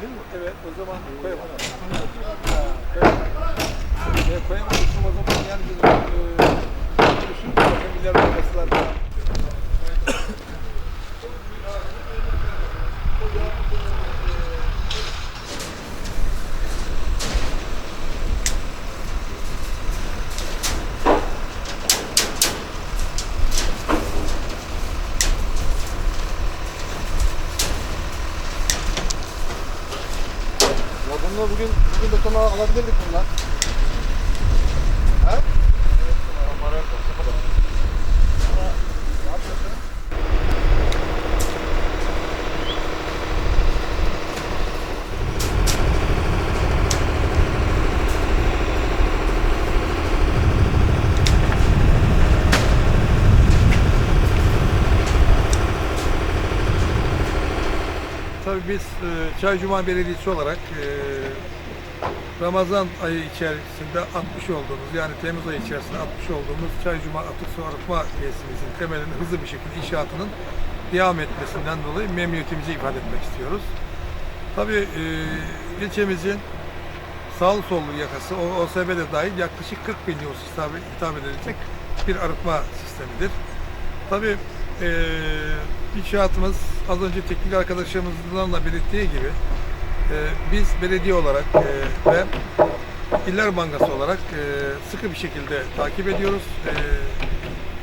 değil mi? Evet o zaman koyamadım. Koyamadım. E, koyamamışım o zaman yani biz e, düşün bakın milyar bankasılar falan. Bunlar bugün, bugün betonu alabilirdik bunlar. He? Tabii biz e, Çaycuma Belediyesi olarak e, Ramazan ayı içerisinde atmış olduğumuz yani Temmuz ayı içerisinde atmış olduğumuz Çaycuma Atık Su Arıtma Tesisimizin temelinin hızlı bir şekilde inşaatının devam etmesinden dolayı memnuniyetimizi ifade etmek istiyoruz. Tabii e, ilçemizin sağlı sollu yakası, o OSB'de dahil yaklaşık 40 bin nüfus hitap, edilecek bir arıtma sistemidir. Tabii eee inşaatımız az önce teknik arkadaşlarımızla belirttiği gibi eee, biz belediye olarak eee, ve İller Bankası olarak eee, sıkı bir şekilde takip ediyoruz. Eee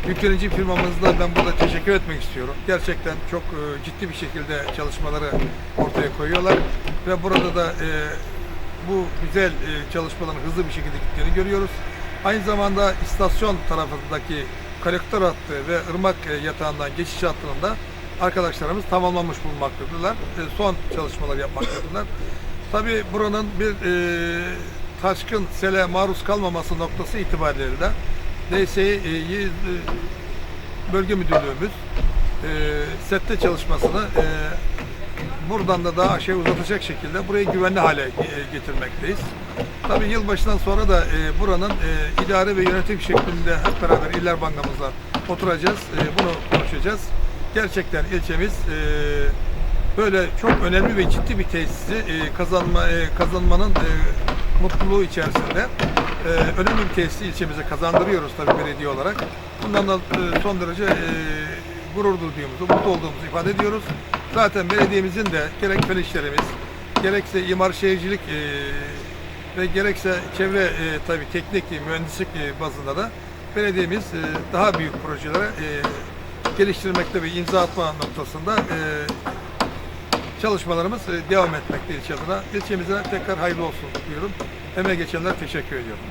yüklenici firmamızla ben burada teşekkür etmek istiyorum. Gerçekten çok eee, ciddi bir şekilde çalışmaları ortaya koyuyorlar ve burada da eee, bu güzel eee, çalışmaların hızlı bir şekilde gittiğini görüyoruz. Aynı zamanda istasyon tarafındaki kolektör hattı ve ırmak e, yatağından geçiş hattının da arkadaşlarımız tamamlamış bulunmaktadırlar. E, Son çalışmalar yapmaktadırlar. Tabii buranın bir e, taşkın sele maruz kalmaması noktası itibariyle de DSİ e, e, bölge müdürlüğümüz e, sette çalışmasını e, buradan da daha aşağı uzatacak şekilde burayı güvenli hale e, getirmekteyiz. Tabii yılbaşından sonra da e, buranın e, idare ve yönetim şeklinde hep beraber İller Bankamızla oturacağız. E, bunu konuşacağız. Gerçekten ilçemiz e, böyle çok önemli ve ciddi bir tesisi e, kazanma e, kazanmanın e, mutluluğu içerisinde e, önemli bir tesisi ilçemize kazandırıyoruz tabii belediye olarak. Bundan da e, son derece e, gurur duyduğumuzu, mutlu olduğumuzu ifade ediyoruz. Zaten belediyemizin de gerek fen gerekse imar şehircilik e, ve gerekse çevre e, tabii teknik, mühendislik e, bazında da belediyemiz e, daha büyük projelere e, geliştirmekte ve imza atma noktasında e, çalışmalarımız e, devam etmekte ilçe adına. İlçemize tekrar hayırlı olsun diyorum. Emeğe geçenler teşekkür ediyorum.